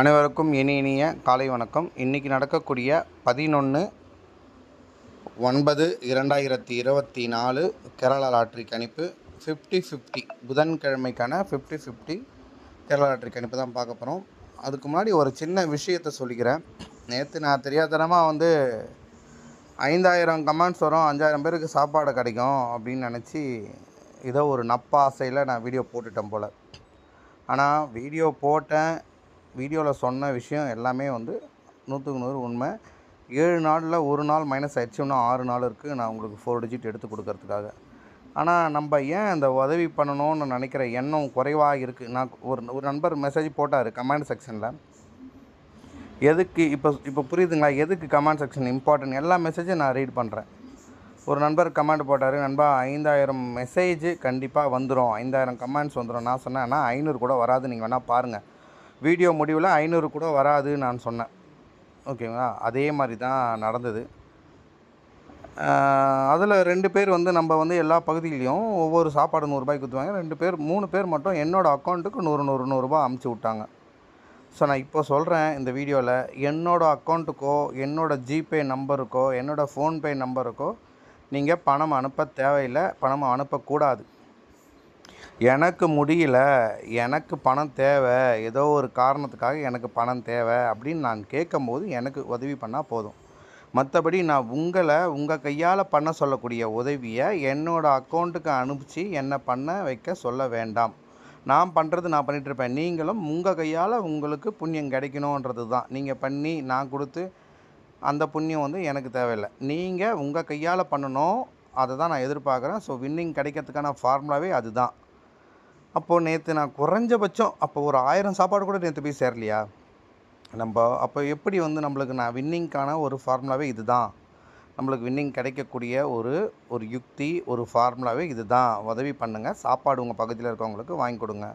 அனைவருக்கும் இனி இனிய காலை வணக்கம். இன்றைக்கி நடக்கக்கூடிய பதினொன்று ஒன்பது இரண்டாயிரத்தி இருபத்தி நாலு கேரளா லாட்ரி கணிப்பு. ஃபிஃப்டி ஃபிஃப்டி புதன்கிழமைக்கான ஃபிஃப்டி ஃபிஃப்டி கேரளா லாட்ரி கணிப்பு தான் பார்க்க போகிறோம் அதுக்கு முன்னாடி ஒரு சின்ன விஷயத்த சொல்லிக்கிறேன். நேற்று நான் தெரியாதனமாக வந்து ஐந்தாயிரம் கமெண்ட்ஸ் வரும் அஞ்சாயிரம் பேருக்கு சாப்பாடு கிடைக்கும் அப்படின்னு நினச்சி ஏதோ ஒரு நப்பாசையில் நான் வீடியோ போட்டுட்டேன் போல். ஆனால் வீடியோ போட்டேன் வீடியோவில் சொன்ன விஷயம் எல்லாமே வந்து நூற்றுக்கு நூறு உண்மை. ஏழு நாளில் ஒரு நாள் மைனஸ் ஆயிடுச்சு. இன்னும் ஆறு நாள் இருக்குது நான் உங்களுக்கு ஃபோர் டிஜிட் எடுத்து கொடுக்கறதுக்காக. ஆனால் நம்ம ஏன் அந்த உதவி பண்ணணும்னு நினைக்கிற எண்ணம் குறைவாக இருக்குது நான் ஒரு ஒரு நண்பர் மெசேஜ் போட்டார் கமெண்ட் செக்ஷனில் எதுக்கு? இப்போ இப்போ புரியுதுங்களா? எதுக்கு கமெண்ட் செக்ஷன் இம்பார்ட்டன்ட் எல்லா மெசேஜும் நான் ரீட் பண்ணுறேன் ஒரு நண்பர் கமெண்ட் போட்டார் நண்பா ஐந்தாயிரம் மெசேஜ் கண்டிப்பாக வந்துடும் ஐந்தாயிரம் கமெண்ட்ஸ் வந்துடும் நான் சொன்னேன் ஆனால் ஐநூறு கூட வராது. நீங்கள் வேணால் பாருங்கள் வீடியோ முடிவில் ஐநூறு கூட வராதுன்னு நான் சொன்னேன். ஓகேங்களா? அதே மாதிரி தான் நடந்தது. அதில் ரெண்டு பேர் வந்து நம்ம வந்து எல்லா பகுதியிலையும் ஒவ்வொரு சாப்பாடு நூறுரூபாய்க்கு ஊற்றுவாங்க ரெண்டு பேர் மூணு பேர் மட்டும் என்னோடய அக்கௌண்ட்டுக்கு நூறு நூறு நூறுரூபா அமுச்சு விட்டாங்க. ஸோ நான் இப்போ சொல்கிறேன் இந்த வீடியோவில் என்னோடய அக்கௌண்ட்டுக்கோ என்னோடய ஜிபே நம்பருக்கோ என்னோடய ஃபோன்பே நம்பருக்கோ நீங்கள் பணம் அனுப்ப தேவையில்லை பணம் அனுப்பக்கூடாது. எனக்கு முடியல எனக்கு பணம் தேவை ஏதோ ஒரு காரணத்துக்காக எனக்கு பணம் தேவை அப்படின்னு நான் கேட்கும்போது எனக்கு உதவி பண்ணால் போதும். மற்றபடி நான் உங்களை உங்கள் கையால் பண்ண சொல்லக்கூடிய உதவியை என்னோடய அக்கௌண்ட்டுக்கு அனுப்பிச்சு என்னை பண்ண வைக்க சொல்ல வேண்டாம். நான் பண்ணுறது நான் பண்ணிகிட்ருப்பேன் நீங்களும் உங்கள் கையால் உங்களுக்கு புண்ணியம் கிடைக்கணுன்றது தான். நீங்கள் பண்ணி நான் கொடுத்து அந்த புண்ணியம் வந்து எனக்கு தேவையில்லை. நீங்கள் உங்கள் கையால் பண்ணணும். அதை தான் நான் எதிர்பார்க்குறேன். ஸோ வின்னிங் கிடைக்கிறதுக்கான ஃபார்முலாவே அதுதான். அப்போது நேற்று நான் குறைஞ்சபட்சம் அப்போ ஒரு ஆயிரம் சாப்பாடு கூட நேற்று போய் சேரலையா? நம்ம அப்போ எப்படி வந்து நம்மளுக்கு நான் வின்னிங்க்கான ஒரு ஃபார்முலாவே இது தான் நம்மளுக்கு வின்னிங் கிடைக்கக்கூடிய ஒரு ஒரு யுக்தி ஒரு ஃபார்முலாவே இது தான் உதவி பண்ணுங்கள் சாப்பாடு உங்கள் பக்கத்தில் இருக்கவங்களுக்கு வாங்கி கொடுங்க.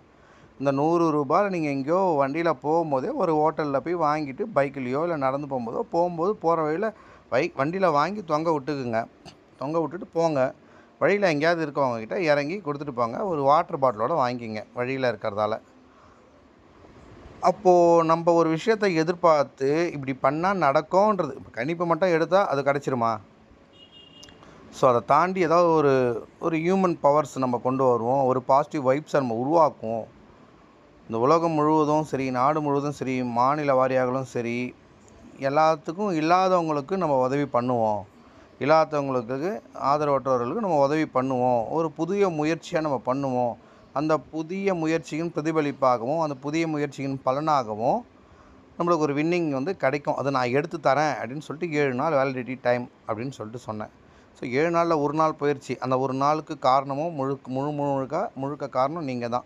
இந்த நூறு ரூபாய் நீங்கள் எங்கேயோ வண்டியில் போகும்போதே ஒரு ஹோட்டலில் போய் வாங்கிட்டு பைக்லேயோ இல்லை நடந்து போகும்போதோ போகும்போது போகிற வழியில் பைக் வண்டியில் வாங்கி தொங்க விட்டுக்குங்க. தொங்க விட்டுட்டு போங்க. வழியில் எங்கேயாவது இருக்கவங்கக்கிட்ட இறங்கி கொடுத்துட்டு போங்க. ஒரு வாட்டர் பாட்டிலோட வாங்கிக்கிங்க வழியில் இருக்கிறதால. அப்போது நம்ம ஒரு விஷயத்தை எதிர்பார்த்து இப்படி பண்ணால் நடக்கும்ன்றது இப்போ கணிப்பு மட்டும் எடுத்தால் அது கிடச்சிருமா? ஸோ அதை தாண்டி ஏதாவது ஒரு ஒரு ஹியூமன் பவர்ஸ் நம்ம கொண்டு வருவோம். ஒரு பாசிட்டிவ் வைப்ஸை நம்ம உருவாக்குவோம். இந்த உலகம் முழுவதும் சரி நாடு முழுவதும் சரி மாநில வாரியாகளும் சரி எல்லாத்துக்கும் இல்லாதவங்களுக்கு நம்ம உதவி பண்ணுவோம். இல்லாதவங்களுக்கு ஆதரவற்றவர்களுக்கு நம்ம உதவி பண்ணுவோம். ஒரு புதிய முயற்சியாக நம்ம பண்ணுவோம். அந்த புதிய முயற்சியின் பிரதிபலிப்பாகவும் அந்த புதிய முயற்சியின் பலனாகவும் நம்மளுக்கு ஒரு வின்னிங் வந்து கிடைக்கும். அதை நான் எடுத்து தரேன் அப்படின்னு சொல்லிட்டு ஏழு நாள் வேலிடிட்டி டைம் அப்படின்னு சொல்லிட்டு சொன்னேன். ஸோ ஏழு நாளில் ஒரு நாள் போயிடுச்சு அந்த ஒரு நாளுக்கு காரணமும் முழுக்க முழு முழுக்க முழுக்க காரணம் நீங்கள் தான்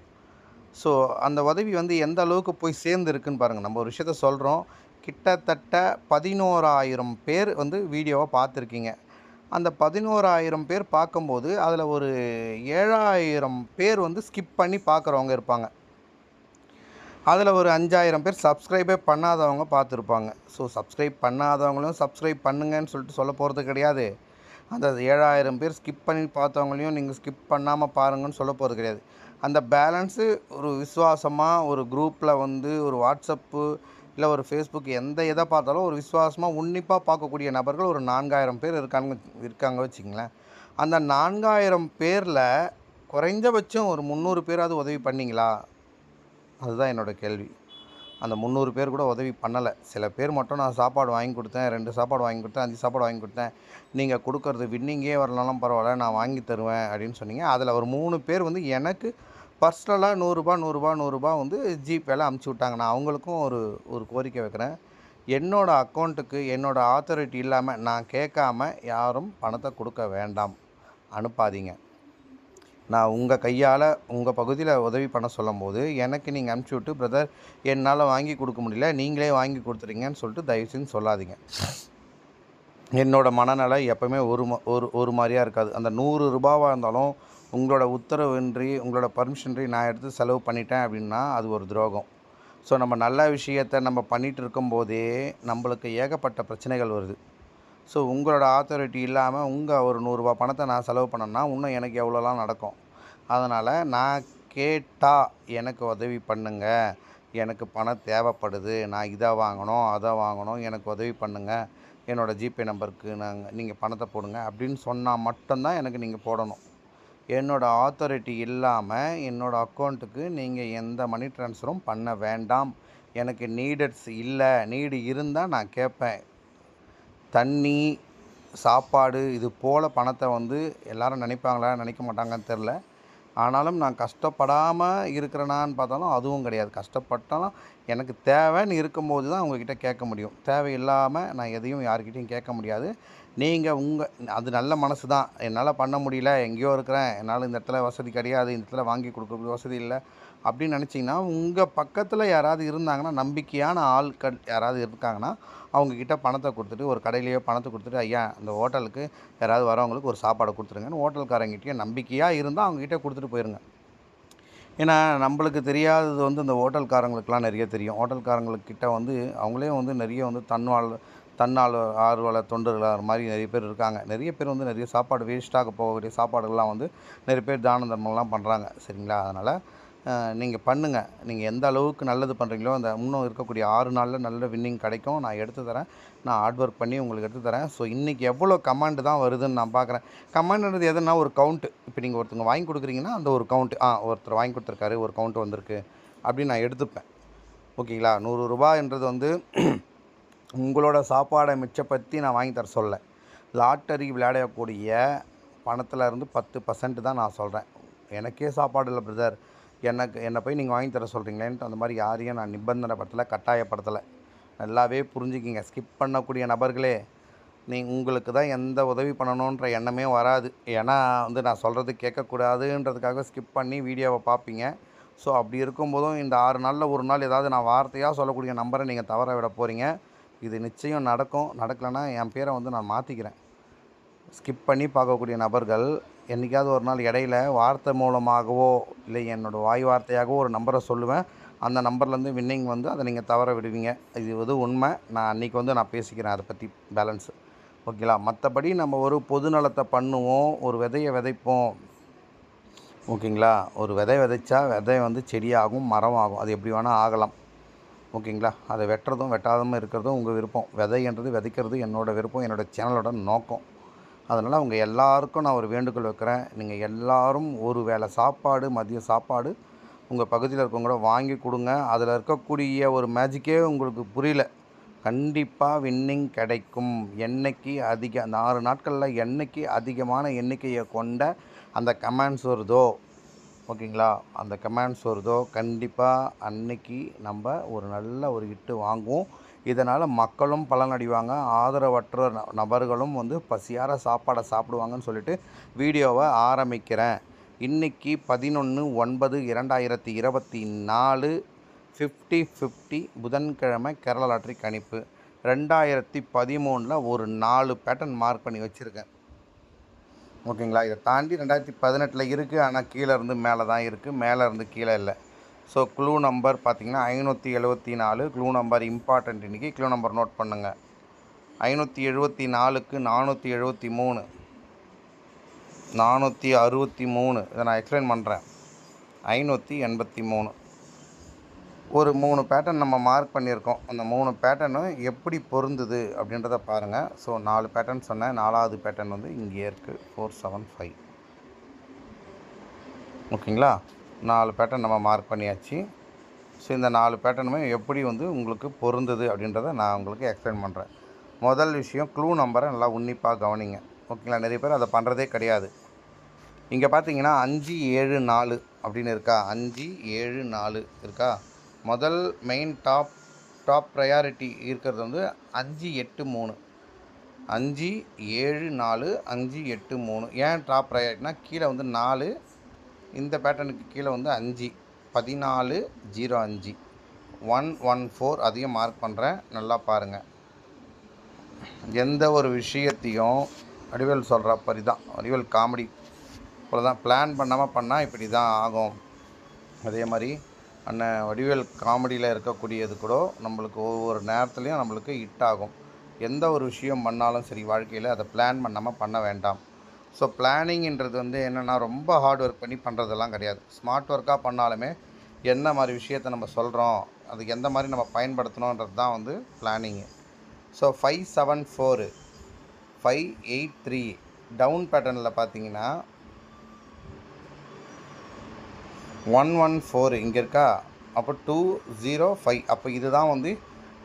ஸோ அந்த உதவி வந்து எந்த அளவுக்கு போய் சேர்ந்துருக்குன்னு பாருங்கள் நம்ம ஒரு விஷயத்த சொல்கிறோம் கிட்டத்தட்ட பதினோராயிரம் பேர் வந்து வீடியோவை பார்த்துருக்கீங்க. அந்த பதினோராயிரம் பேர் பார்க்கும்போது அதில் ஒரு ஏழாயிரம் பேர் வந்து ஸ்கிப் பண்ணி பார்க்குறவங்க இருப்பாங்க. அதில் ஒரு அஞ்சாயிரம் பேர் சப்ஸ்கிரைபே பண்ணாதவங்க பார்த்துருப்பாங்க. ஸோ சப்ஸ்கிரைப் பண்ணாதவங்களும் சப்ஸ்கிரைப் பண்ணுங்கன்னு சொல்லிட்டு சொல்ல போகிறது கிடையாது. அந்த ஏழாயிரம் பேர் ஸ்கிப் பண்ணி பார்த்தவங்களையும் நீங்கள் ஸ்கிப் பண்ணாமல் பாருங்கன்னு சொல்ல போகிறது கிடையாது. அந்த பேலன்ஸு ஒரு விசுவாசமாக ஒரு குரூப்பில் வந்து ஒரு வாட்ஸ்அப்பு இல்லை ஒரு ஃபேஸ்புக் எந்த எதை பார்த்தாலும் ஒரு விசுவாசமாக உன்னிப்பாக பார்க்கக்கூடிய நபர்கள் ஒரு நான்காயிரம் பேர் இருக்காங்க இருக்காங்க வச்சுங்களேன் அந்த நான்காயிரம் பேரில் குறைஞ்சபட்சம் ஒரு முந்நூறு பேராவது உதவி பண்ணீங்களா? அதுதான் என்னோடய கேள்வி. அந்த முந்நூறு பேர் கூட உதவி பண்ணலை. சில பேர் மட்டும் நான் சாப்பாடு வாங்கி கொடுத்தேன் ரெண்டு சாப்பாடு வாங்கி கொடுத்தேன் அஞ்சு சாப்பாடு வாங்கி கொடுத்தேன். நீங்கள் கொடுக்கறது வின்னிங்கே வரலனாலும் பரவாயில்ல நான் வாங்கி தருவேன் அப்படின்னு சொன்னீங்க. அதில் ஒரு மூணு பேர் வந்து எனக்கு பர்சனலாக நூறுரூபா நூறுரூபா நூறுரூபா வந்து ஜிபேல அமுச்சு விட்டாங்க. நான் அவங்களுக்கும் ஒரு ஒரு கோரிக்கை வைக்கிறேன். என்னோடய அக்கௌண்ட்டுக்கு என்னோடய ஆத்தரிட்டி இல்லாமல் நான் கேட்காம யாரும் பணத்தை கொடுக்க வேண்டாம். அனுப்பாதீங்க. நான் உங்கள் கையால் உங்கள் பகுதியில் உதவி பண்ண சொல்லும்போது எனக்கு நீங்கள் அனுப்பிச்சி விட்டு பிரதர் என்னால் வாங்கி கொடுக்க முடியல. நீங்களே வாங்கி கொடுத்துறீங்கன்னு சொல்லிட்டு தயவு செஞ்சு சொல்லாதீங்க. என்னோடய மனநிலை எப்போவுமே ஒரு ஒரு ஒரு மாதிரியாக இருக்காது. அந்த நூறு ரூபாவாக இருந்தாலும் உங்களோட உத்தரவின்றி உங்களோட பர்மிஷன்றி நான் எடுத்து செலவு பண்ணிட்டேன் அப்படின்னா அது ஒரு துரோகம். ஸோ நம்ம நல்ல விஷயத்தை நம்ம பண்ணிகிட்டு இருக்கும்போதே நம்மளுக்கு ஏகப்பட்ட பிரச்சனைகள் வருது. ஸோ உங்களோட ஆத்தாரிட்டி இல்லாமல் உங்கள் ஒரு நூறுரூவா பணத்தை நான் செலவு பண்ணேன்னா இன்னும் எனக்கு எவ்வளோலாம் நடக்கும்? அதனால் நான் கேட்டால் எனக்கு உதவி பண்ணுங்க. எனக்கு பணம் தேவைப்படுது. நான் இதை வாங்கணும் அதை வாங்கணும் எனக்கு உதவி பண்ணுங்கள் என்னோடய ஜிபே நம்பருக்கு நாங்கள் நீங்கள் பணத்தை போடுங்க அப்படின்னு சொன்னால் மட்டும்தான் எனக்கு நீங்கள் போடணும். என்னோடய ஆத்தாரிட்டி இல்லாமல் என்னோடய அக்கௌண்ட்டுக்கு நீங்கள் எந்த மணி ட்ரான்ஸ்ஃபரும் பண்ண வேண்டாம். எனக்கு நீடட்ஸ் இல்லை நீடு இருந்தால் நான் கேட்பேன் தண்ணி சாப்பாடு இது போல் பணத்தை வந்து எல்லாரும் நினைப்பாங்களா நினைக்க மாட்டாங்கன்னு தெரில ஆனாலும் நான் கஷ்டப்படாமல் இருக்கிறேனான்னு பார்த்தாலும் அதுவும் கிடையாது. கஷ்டப்பட்டாலும் எனக்கு தேவைன்னு இருக்கும்போது தான் உங்ககிட்ட கேட்க முடியும். தேவையில்லாமல் நான் எதையும் யாருக்கிட்டையும் கேட்க முடியாது. நீங்கள் உங்கள் அது நல்ல மனசு தான். என்னால் பண்ண முடியல. எங்கேயோ இருக்கிறேன். என்னால் இந்த இடத்துல வசதி கிடையாது. இந்த இடத்துல வாங்கி கொடுக்க வசதி இல்லை. அப்படின்னு நினச்சிங்கன்னா உங்கள் பக்கத்தில் யாராவது இருந்தாங்கன்னா நம்பிக்கையான ஆட்கள் யாராவது இருக்காங்கன்னா அவங்கக்கிட்ட பணத்தை கொடுத்துட்டு ஒரு கடையிலேயோ பணத்தை கொடுத்துட்டு ஐயா இந்த ஹோட்டலுக்கு யாராவது வரவங்களுக்கு ஒரு சாப்பாடை கொடுத்துருங்கன்னு ஹோட்டல்காரங்கிட்டயும் நம்பிக்கையாக இருந்தால் அவங்கக்கிட்ட கொடுத்துட்டு போயிருங்க. ஏன்னா நம்மளுக்கு தெரியாதது வந்து இந்த ஹோட்டல்காரங்களுக்கெலாம் நிறைய தெரியும். ஹோட்டல்காரங்களுக்கிட்ட வந்து அவங்களே வந்து நிறைய வந்து தன்வாழ் தன்னால் ஆர்வலர் தொண்டர்களாக மாதிரி நிறைய பேர் இருக்காங்க. நிறைய பேர் வந்து நிறைய சாப்பாடு வேஸ்ட்டாக போகக்கூடிய சாப்பாடுகள்லாம் வந்து நிறைய பேர் தான தர்மம்லாம் பண்ணுறாங்க சரிங்களா? அதனால் நீங்கள் பண்ணுங்கள் நீங்கள் எந்த அளவுக்கு நல்லது பண்ணுறீங்களோ அந்த இன்னும் இருக்கக்கூடிய ஆறு நாளில் நல்ல வின்னிங் கிடைக்கும். நான் எடுத்து தரேன். நான் ஹார்ட் ஒர்க் பண்ணி உங்களுக்கு எடுத்து தரேன். ஸோ இன்றைக்கி எவ்வளோ கமாண்டு தான் வருதுன்னு நான் பார்க்குறேன் கமாண்டுன்றது எதுனா ஒரு கவுண்ட்டு இப்போ நீங்கள் ஒருத்தங்க வாங்கி கொடுக்குறீங்கன்னா அந்த ஒரு கவுண்ட்டு ஆ ஒருத்தர் வாங்கி கொடுத்துருக்காரு ஒரு கவுண்ட் வந்திருக்கு. அப்படின்னு நான் எடுத்துப்பேன். ஓகேங்களா? நூறு ரூபாய்ன்றது வந்து உங்களோட சாப்பாடை மிச்சப்படுத்தி நான் வாங்கி தர சொல்ல. லாட்டரி விளையாடக்கூடிய பணத்தில் இருந்து பத்து பர்சன்ட் தான் நான் சொல்கிறேன் எனக்கே சாப்பாடு இல்லை பிரதர் எனக்கு என்னை போய் நீங்கள் வாங்கி தர சொல்கிறீங்களேன்ட்டு அந்த மாதிரி யாரையும் நான் நிபந்தனைப்படுத்தலை கட்டாயப்படுத்தலை. நல்லாவே புரிஞ்சுக்கிங்க. ஸ்கிப் பண்ணக்கூடிய நபர்களே நீ உங்களுக்கு தான் எந்த உதவி பண்ணணுன்ற எண்ணமே வராது. ஏன்னா வந்து நான் சொல்கிறது கேட்கக்கூடாதுன்றதுக்காக ஸ்கிப் பண்ணி வீடியோவை பார்ப்பீங்க. ஸோ அப்படி இருக்கும்போதும் இந்த ஆறு நாளில் ஒரு நாள் ஏதாவது நான் வார்த்தையாக சொல்லக்கூடிய நம்பரை நீங்கள் தவற விட போகிறீங்க இது நிச்சயம் நடக்கும். நடக்கலைன்னா என் பேரை வந்து நான் மாற்றிக்கிறேன் ஸ்கிப் பண்ணி பார்க்கக்கூடிய நபர்கள் என்றைக்காவது ஒரு நாள் இடையில வார்த்தை மூலமாகவோ இல்லை என்னோடய வாய் வார்த்தையாகவோ ஒரு நம்பரை சொல்லுவேன். அந்த நம்பர்லேருந்து வின்னிங் வந்து அதை நீங்கள் தவற விடுவீங்க. இது வந்து உண்மை. நான் அன்றைக்கி வந்து நான் பேசிக்கிறேன் அதை பற்றி பேலன்ஸு ஓகேங்களா மற்றபடி நம்ம ஒரு பொது நலத்தை பண்ணுவோம். ஒரு விதையை விதைப்போம். ஓகேங்களா ஒரு விதை விதைச்சா விதை வந்து செடியாகும் மரம் ஆகும். அது எப்படி வேணால் ஆகலாம். ஓகேங்களா அதை வெட்டுறதும் வெட்டாததும் இருக்கிறதும் உங்கள் விருப்பம். விதைன்றது விதைக்கிறது என்னோடய விருப்பம் என்னோடய சேனலோட நோக்கம். அதனால் அவங்க எல்லாருக்கும் நான் ஒரு வேண்டுகோள் வைக்கிறேன். நீங்கள் எல்லாரும் ஒரு வேளை சாப்பாடு மதிய சாப்பாடு உங்கள் பகுதியில் இருக்கவங்க கூட வாங்கி கொடுங்க. அதில் இருக்கக்கூடிய ஒரு மேஜிக்கே உங்களுக்கு புரியல. கண்டிப்பாக வின்னிங் கிடைக்கும். என்னைக்கு அதிக அந்த ஆறு நாட்களில் என்னைக்கு அதிகமான எண்ணிக்கையை கொண்ட அந்த கமெண்ட்ஸ் வருதோ ஓகேங்களா? அந்த கமெண்ட்ஸ் வருதோ கண்டிப்பாக அன்னைக்கு நம்ம ஒரு நல்ல ஒரு ஹிட்டு வாங்குவோம். இதனால் மக்களும் பலனடைவாங்க ஆதரவற்ற நபர்களும் வந்து பசியார சாப்பாடை சாப்பிடுவாங்கன்னு சொல்லிட்டு வீடியோவை ஆரம்பிக்கிறேன். இன்னைக்கு பதினொன்று ஒன்பது இரண்டாயிரத்தி இருபத்தி நாலு ஃபிஃப்டி ஃபிஃப்டி புதன்கிழமை கேரளா லாட்ரி கணிப்பு. ரெண்டாயிரத்தி பதிமூணில் ஒரு நாலு பேட்டர்ன் மார்க் பண்ணி வச்சுருக்கேன். ஓகேங்களா? இதை தாண்டி ரெண்டாயிரத்தி பதினெட்டில் இருக்குது ஆனால் கீழே இருந்து மேலே தான் இருக்குது மேலே இருந்து கீழே இல்லை. ஸோ க்ளூ நம்பர் பார்த்தீங்கன்னா ஐநூற்றி எழுபத்தி நாலு. க்ளூ நம்பர் இம்பார்ட்டண்ட் இன்றைக்கி க்ளூ நம்பர் நோட் பண்ணுங்கள் ஐநூற்றி எழுபத்தி நாலுக்கு நானூற்றி எழுபத்தி மூணு. நானூற்றி அறுபத்தி மூணு. இதை நான் எக்ஸ்பிளைன் பண்ணுறேன் ஐநூற்றி எண்பத்தி மூணு. ஒரு மூணு பேட்டர்ன் நம்ம மார்க் பண்ணியிருக்கோம். அந்த மூணு பேட்டர்னும் எப்படி பொருந்துது அப்படின்றத பாருங்கள் ஸோ நாலு பேட்டர்ன் சொன்னேன். நாலாவது பேட்டர்ன் வந்து இங்கே இருக்குது ஃபோர் செவன் ஃபைவ் ஓகேங்களா நாலு பேட்டர்ன் நம்ம மார்க் பண்ணியாச்சு. ஸோ இந்த நாலு பேட்டர்னுமே எப்படி வந்து உங்களுக்கு பொருந்தது அப்படின்றத நான் உங்களுக்கு எக்ஸ்பிளைன் பண்ணுறேன் முதல் விஷயம் க்ளூ நம்பரை நல்லா உன்னிப்பாக கவனிங்க. ஓகேங்களா நிறைய பேர் அதை பண்ணுறதே கிடையாது. இங்கே பார்த்தீங்கன்னா அஞ்சு ஏழு நாலு அப்படின்னு இருக்கா? அஞ்சு ஏழு நாலு இருக்கா? முதல் மெயின் டாப் டாப் ப்ரையாரிட்டி இருக்கிறது வந்து அஞ்சு எட்டு மூணு. அஞ்சு ஏழு நாலு அஞ்சு எட்டு மூணு. ஏன் டாப் ப்ரையாரிட்டினா கீழே வந்து நாலு இந்த பேட்டர்னுக்கு கீழே வந்து அஞ்சு. பதினாலு ஜீரோ அஞ்சு. ஒன் ஒன் ஃபோர் அதையும் மார்க் பண்ணுறேன் நல்லா பாருங்கள் எந்த ஒரு விஷயத்தையும் வடிவேல் சொல்கிற மாதிரி தான் வடிவேல் காமெடி போல தான் பிளான் பண்ணாமல் பண்ணால் இப்படி தான் ஆகும். அதே மாதிரி அண்ணன் வடிவேல் காமெடியில் இருக்கக்கூடியது கூட நம்மளுக்கு ஒவ்வொரு நேரத்துலையும் நம்மளுக்கு ஹிட் ஆகும். எந்த ஒரு விஷயம் பண்ணாலும் சரி வாழ்க்கையில் அதை பிளான் பண்ணாமல் பண்ண வேண்டாம். ஸோ பிளானிங்கிறது வந்து என்னென்னா ரொம்ப ஹார்ட் ஒர்க் பண்ணி பண்ணுறதெல்லாம் கிடையாது. ஸ்மார்ட் ஒர்க்காக பண்ணாலுமே என்ன மாதிரி விஷயத்த நம்ம சொல்கிறோம் அதுக்கு எந்த மாதிரி நம்ம பயன்படுத்தணுன்றது தான் வந்து planning so five seven four five eight three down பேட்டர்னில் பார்த்தீங்கன்னா ஒன் ஒன் ஃபோர் இங்கே இருக்கா? அப்போ டூ ஜீரோ ஃபைவ் அப்போ இதுதான் வந்து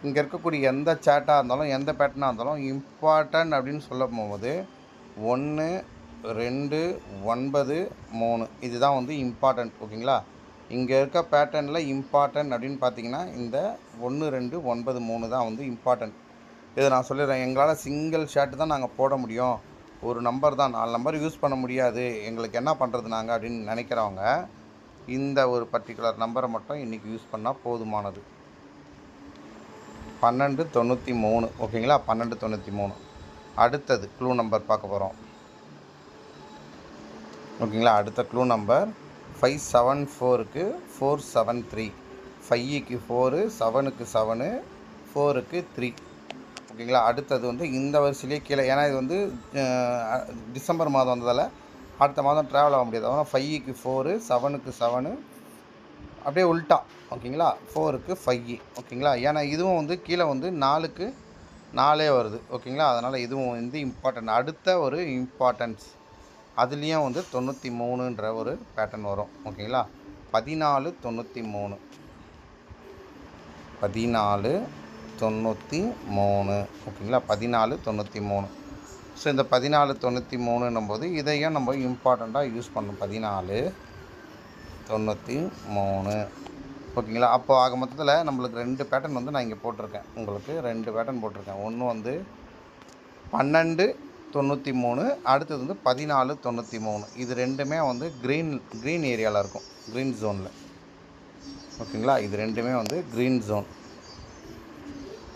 இங்கே இருக்கக்கூடிய எந்த சேட்டாக இருந்தாலும் எந்த பேட்டர்னாக இருந்தாலும் இம்பார்ட்டன்ட் அப்படின்னு சொல்ல போகும்போது ஒன்று ரெண்டு ஒன்பது மூணு. இதுதான் வந்து இம்பார்ட்டண்ட் ஓகேங்களா இங்கே இருக்க பேட்டர்னில் இம்பார்ட்டன்ட் அப்படின்னு பார்த்தீங்கன்னா இந்த ஒன்று ரெண்டு ஒன்பது மூணு தான் வந்து இம்பார்ட்டன்ட் இதை நான் சொல்லிடுறேன். எங்களால் சிங்கிள் ஷர்ட் தான் நாங்கள் போட முடியும். ஒரு நம்பர் தான். நாலு நம்பர் யூஸ் பண்ண முடியாது. எங்களுக்கு என்ன பண்ணுறது நாங்கள் அப்படின்னு நினைக்கிறவங்க இந்த ஒரு பர்டிகுலர் நம்பரை மட்டும் இன்றைக்கி யூஸ் பண்ணால் போதுமானது. பன்னெண்டு தொண்ணூற்றி மூணு ஓகேங்களா பன்னெண்டு தொண்ணூற்றி மூணு. அடுத்தது க்ளூ நம்பர் பார்க்க போகிறோம் ஓகேங்களா? அடுத்த க்ளூ நம்பர் ஃபைவ் செவன் ஃபோருக்கு ஃபோர் செவன் த்ரீ ஃபைவுக்கு ஃபோரு செவனுக்கு செவனு ஃபோருக்கு த்ரீ ஓகேங்களா? அடுத்தது வந்து இந்த வரிசையிலே கீழே ஏன்னா இது வந்து டிசம்பர் மாதம் வந்ததால் அடுத்த மாதம் ட்ராவல் ஆக முடியாது. அதனால் ஃபைவுக்கு ஃபோரு செவனுக்கு செவனு அப்படியே உல்ட்டா ஓகேங்களா? ஃபோருக்கு ஃபைவ் ஓகேங்களா? ஏன்னா இதுவும் வந்து கீழே வந்து நாலுக்கு நாலே வருது. ஓகேங்களா? அதனால் இதுவும் வந்து இம்பார்ட்டன்ட் அடுத்த ஒரு இம்பார்ட்டன்ஸ் அதுலேயும் வந்து தொண்ணூற்றி மூணுன்ற ஒரு பேட்டர்ன் வரும். ஓகேங்களா? பதினாலு தொண்ணூற்றி மூணு. பதினாலு தொண்ணூற்றி மூணு. ஓகேங்களா? பதினாலு தொண்ணூற்றி மூணு. ஸோ இந்த பதினாலு தொண்ணூற்றி மூணுன்னும் போது இதையும் நம்ம இம்பார்ட்டண்ட்டாக யூஸ் பண்ணணும். பதினாலு தொண்ணூற்றி மூணு. ஓகேங்களா? அப்போ ஆக மொத்தத்தில் நம்மளுக்கு ரெண்டு பேட்டர்ன் வந்து நான் இங்கே போட்டிருக்கேன். உங்களுக்கு ரெண்டு பேட்டர்ன் போட்டிருக்கேன். ஒன்று வந்து பன்னெண்டு தொண்ணூற்றி மூணு அடுத்தது வந்து பதினாலு தொண்ணூற்றி மூணு. இது ரெண்டுமே வந்து க்ரீன் க்ரீன் ஏரியாவில் இருக்கும். க்ரீன் ஜோனில் ஓகேங்களா? இது ரெண்டுமே வந்து க்ரீன் ஜோன்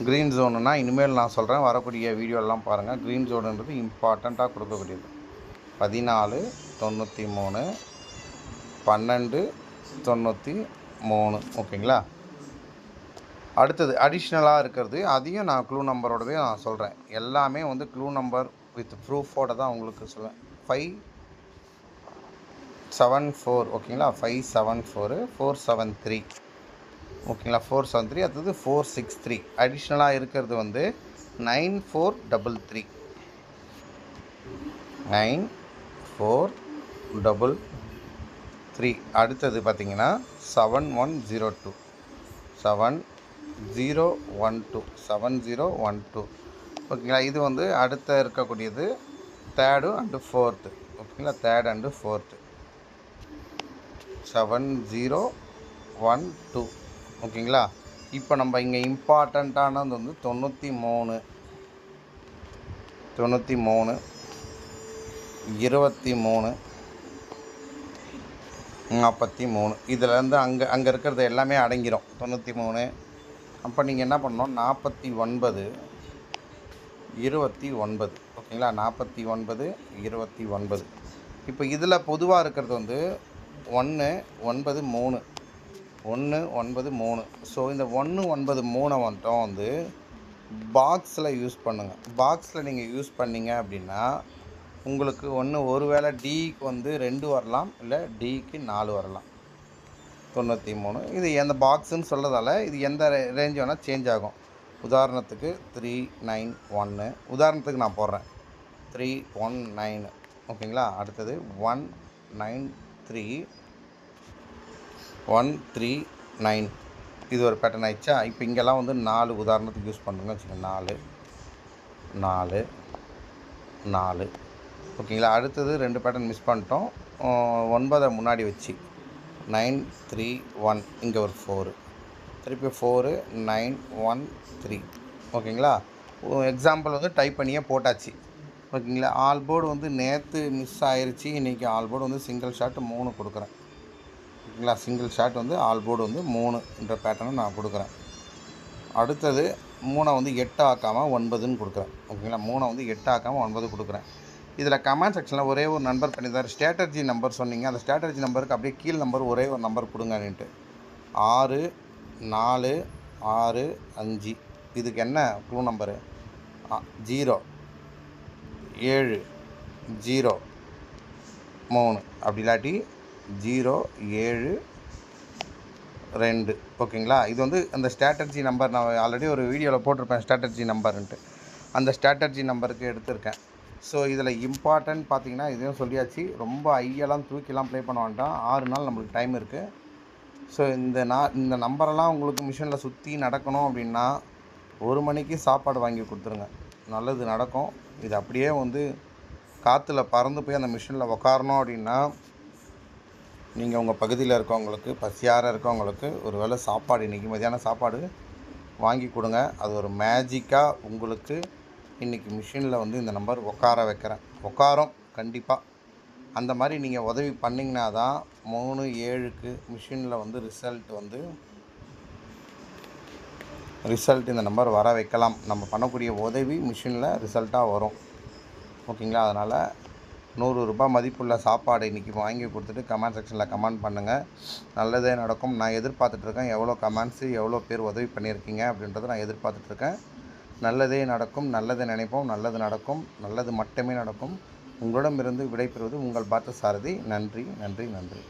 க்ரீன் ஜோனுனா இனிமேல் நான் சொல்கிறேன் வரக்கூடிய வீடியோலாம் பாருங்கள் க்ரீன் ஜோனுன்றது இம்பார்ட்டண்ட்டாக கொடுக்கக்கூடியது. பதினாலு தொண்ணூற்றி மூணு பன்னெண்டு தொண்ணூற்றி மூணு. ஓகேங்களா? அடுத்தது அடிஷ்னலாக இருக்கிறது அதையும் நான் க்ளூ நம்பரோடவே நான் சொல்கிறேன் எல்லாமே வந்து க்ளூ நம்பர் வித் ப்ரூஃபோட தான் உங்களுக்கு சொல்லுவேன். ஃபைவ் செவன் ஃபோர் ஓகேங்களா five seven four four seven three ஓகேங்களா ஃபோர் செவன் த்ரீ அடுத்தது ஃபோர் சிக்ஸ் த்ரீ அடிஷ்னலாக இருக்கிறது வந்து nine four double three nine four double three அடுத்தது பார்த்தீங்கன்னா seven one zero two seven zero one two seven zero one two ஓகேங்களா? இது வந்து அடுத்த இருக்கக்கூடியது தேர்டு அண்டு ஃபோர்த்து ஓகேங்களா? Third and fourth seven zero one two ஓகேங்களா? இப்போ நம்ம இங்கே இம்பார்ட்டண்ட்டானது வந்து தொண்ணூற்றி மூணு. தொண்ணூற்றி மூணு. இருபத்தி மூணு. நாற்பத்தி மூணு. இதிலேருந்து அங்கே அங்கே இருக்கிறது எல்லாமே அடங்கிடும் தொண்ணூற்றி மூணு. அப்போ நீங்கள் என்ன பண்ணணும்? நாற்பத்தி ஒன்பது. இருபத்தி ஒன்பது. ஓகேங்களா? நாற்பத்தி ஒன்பது இருபத்தி ஒன்பது. இப்போ இதில் பொதுவாக இருக்கிறது வந்து ஒன்று ஒன்பது மூணு. ஒன்று ஒன்பது மூணு. ஸோ இந்த ஒன்று ஒன்பது மூணை மட்டும் வந்து பாக்ஸில் யூஸ் பண்ணுங்கள் பாக்ஸில் நீங்கள் யூஸ் பண்ணீங்க அப்படின்னா உங்களுக்கு ஒன்று ஒரு வேளை டிக்கு வந்து ரெண்டு வரலாம் இல்லை டிக்கு நாலு வரலாம். தொண்ணூற்றி மூணு. இது எந்த பாக்ஸுன்னு சொல்கிறதால இது எந்த ரேஞ்ச் வேணால் சேஞ்ச் ஆகும். உதாரணத்துக்கு த்ரீ நைன் ஒன்று உதாரணத்துக்கு நான் போடுறேன். த்ரீ ஒன் நைன் ஓகேங்களா? அடுத்தது one nine three one three nine இது ஒரு பேட்டர்ன் ஆயிடுச்சா? இப்போ இங்கெல்லாம் வந்து நாலு உதாரணத்துக்கு யூஸ் பண்ணுங்க. வச்சுக்கோங்க. நாலு நாலு நாலு. ஓகேங்களா? அடுத்தது ரெண்டு பேட்டர்ன் மிஸ் பண்ணிட்டோம். ஒன்பதை முன்னாடி வச்சு. நைன் த்ரீ ஒன் இங்கே ஒரு ஃபோரு திருப்பி ஃபோரு நைன் ஒன் த்ரீ. ஓகேங்களா? எக்ஸாம்பிள் வந்து டைப் பண்ணியே போட்டாச்சு. ஓகேங்களா? ஆல் போர்டு வந்து நேற்று மிஸ் ஆயிடுச்சு இன்றைக்கி ஆல் போர்டு வந்து சிங்கிள் ஷாட் மூணு கொடுக்குறேன். ஓகேங்களா? சிங்கிள் ஷாட் வந்து ஆல் போர்டு வந்து மூணுன்ற பேட்டர்னை நான் கொடுக்குறேன். அடுத்தது மூணை வந்து எட்டு ஆக்காமல் ஒன்பதுன்னு கொடுக்குறேன். ஓகேங்களா? மூணை வந்து எட்டு ஆக்காமல் ஒன்பது கொடுக்குறேன். இதில் கமெண்ட் செக்ஷனில் ஒரே ஒரு நண்பர் பண்ணியிருந்தார் ஸ்ட்ராட்டஜி நம்பர் சொன்னீங்க. அந்த ஸ்ட்ராட்டஜி நம்பருக்கு அப்படியே கீழ் நம்பர் ஒரே ஒரு நம்பர் கொடுங்கன்னுட்டு. ஆறு நாலு ஆறு அஞ்சு. இதுக்கு என்ன க்ளூ நம்பரு ஜீரோ ஏழு ஜீரோ மூணு. அப்படி இல்லாட்டி ஜீரோ ஏழு ரெண்டு. ஓகேங்களா? இது வந்து அந்த ஸ்ட்ராட்டஜி நம்பர் நான் ஆல்ரெடி ஒரு வீடியோவில் போட்டிருப்பேன் ஸ்ட்ராட்டஜி நம்பர்ன்ட்டு அந்த ஸ்ட்ராட்டஜி நம்பருக்கு எடுத்திருக்கேன். ஸோ இதில் இம்பார்ட்டன்ட் பார்த்தீங்கன்னா இதையும் சொல்லியாச்சு. ரொம்ப ஐயெல்லாம் தூக்கிலாம் ப்ளே பண்ண வேண்டாம். ஆறு நாள் நம்மளுக்கு டைம் இருக்குது ஸோ இந்த நான் இந்த நம்பரெல்லாம் உங்களுக்கு மிஷினில் சுற்றி நடக்கணும் அப்படின்னா ஒரு மணிக்கு சாப்பாடு வாங்கி கொடுத்துருங்க. நல்லது நடக்கும். இது அப்படியே வந்து காற்றுல பறந்து போய் அந்த மிஷினில் உக்காரணும் அப்படின்னா நீங்கள் உங்கள் பகுதியில் இருக்கவங்களுக்கு பசியார இருக்கவங்களுக்கு ஒரு வேளை சாப்பாடு இன்றைக்கி மதியான சாப்பாடு வாங்கி கொடுங்க. அது ஒரு மேஜிக்காக உங்களுக்கு இன்றைக்கி மிஷினில் வந்து இந்த நம்பர் உட்கார வைக்கிறேன். உட்காரம் கண்டிப்பாக அந்த மாதிரி நீங்கள் உதவி பண்ணிங்கன்னா தான் மூணு ஏழுக்கு மிஷினில் வந்து ரிசல்ட் வந்து ரிசல்ட் இந்த நம்பர் வர வைக்கலாம். நம்ம பண்ணக்கூடிய உதவி மிஷினில் ரிசல்ட்டாக வரும். ஓகேங்களா? அதனால் நூறு ரூபாய் மதிப்புள்ள சாப்பாடு இன்றைக்கி வாங்கி கொடுத்துட்டு கமெண்ட் செக்ஷனில் கமெண்ட் பண்ணுங்கள் நல்லதே நடக்கும். நான் எதிர்பார்த்துட்ருக்கேன் எவ்வளோ கமெண்ட்ஸு எவ்வளோ பேர் உதவி பண்ணியிருக்கீங்க அப்படின்றத நான் எதிர்பார்த்துட்ருக்கேன் நல்லதே நடக்கும். நல்லதை நினைப்போம். நல்லது நடக்கும். நல்லது மட்டுமே நடக்கும். உங்களிடமிருந்து விடைபெறுவது உங்கள் பார்த்த சாரதி நன்றி நன்றி நன்றி.